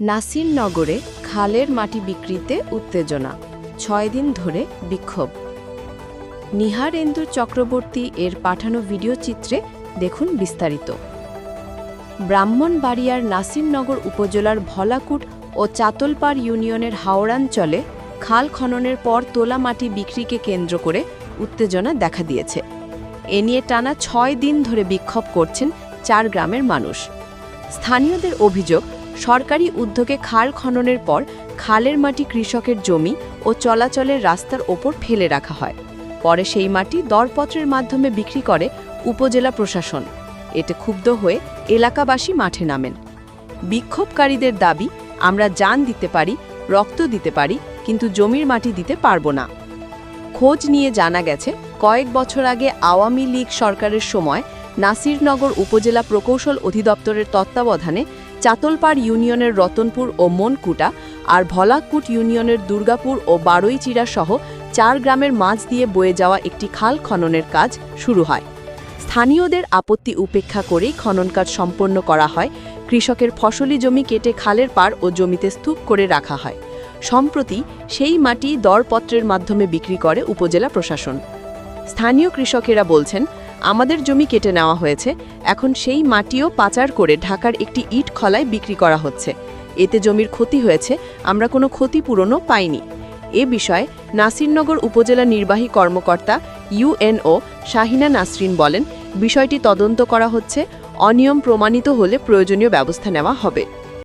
নাসিরনগরে খালের মাটি বিক্রিতে উত্তেজনা, ছয় দিন ধরে বিক্ষোভ। নিহারেন্দু চক্রবর্তী এর পাঠানো ভিডিও চিত্রে দেখুন বিস্তারিত। ব্রাহ্মণবাড়িয়ার নাসিরনগর উপজেলার ভলাকুট ও চাতলপাড় ইউনিয়নের হাওড়াঞ্চলে খাল খননের পর তোলা মাটি বিক্রিকে কেন্দ্র করে উত্তেজনা দেখা দিয়েছে। এ নিয়ে টানা ছয় দিন ধরে বিক্ষোভ করছেন চার গ্রামের মানুষ। স্থানীয়দের অভিযোগ সরকারি উদ্যোগে খাল খননের পর খালের মাটি কৃষকের জমি ও চলাচলের রাস্তার ওপর ফেলে রাখা হয়। পরে সেই মাটি দরপত্রের মাধ্যমে বিক্রি করে উপজেলা প্রশাসন। এতে ক্ষুব্ধ হয়ে এলাকাবাসী মাঠে নামেন। বিক্ষোভকারীদের দাবি, আমরা যান দিতে পারি, রক্ত দিতে পারি, কিন্তু জমির মাটি দিতে পারব না। খোঁজ নিয়ে জানা গেছে, কয়েক বছর আগে আওয়ামী লীগ সরকারের সময় নাসিরনগর উপজেলা প্রকৌশল অধিদপ্তরের তত্ত্বাবধানে চাতলপাড় ইউনিয়নের রতনপুর ও মনকুটা আর ভলাকুট ইউনিয়নের দুর্গাপুর ও বারুইচিরা সহ চার গ্রামের মাঝ দিয়ে বয়ে যাওয়া একটি খাল খননের কাজ শুরু হয়। স্থানীয়দের আপত্তি উপেক্ষা করেই খনন কাজ সম্পন্ন করা হয়। কৃষকের ফসলি জমি কেটে খালের পার ও জমিতে স্তূপ করে রাখা হয়। সম্প্রতি সেই মাটি দরপত্রের মাধ্যমে বিক্রি করে উপজেলা প্রশাসন। স্থানীয় কৃষকেরা বলছেন আমাদের জমি কেটে নেওয়া হয়েছে। এখন সেই মাটিও পাচার করে ঢাকার একটি ইট খলায় বিক্রি করা হচ্ছে। এতে জমির ক্ষতি হয়েছে, আমরা কোনো ক্ষতিপূরণও পাইনি। এ বিষয়ে নাসিরনগর উপজেলা নির্বাহী কর্মকর্তা ইউএনও শাহিনা নাসরিন বলেন, বিষয়টি তদন্ত করা হচ্ছে, অনিয়ম প্রমাণিত হলে প্রয়োজনীয় ব্যবস্থা নেওয়া হবে।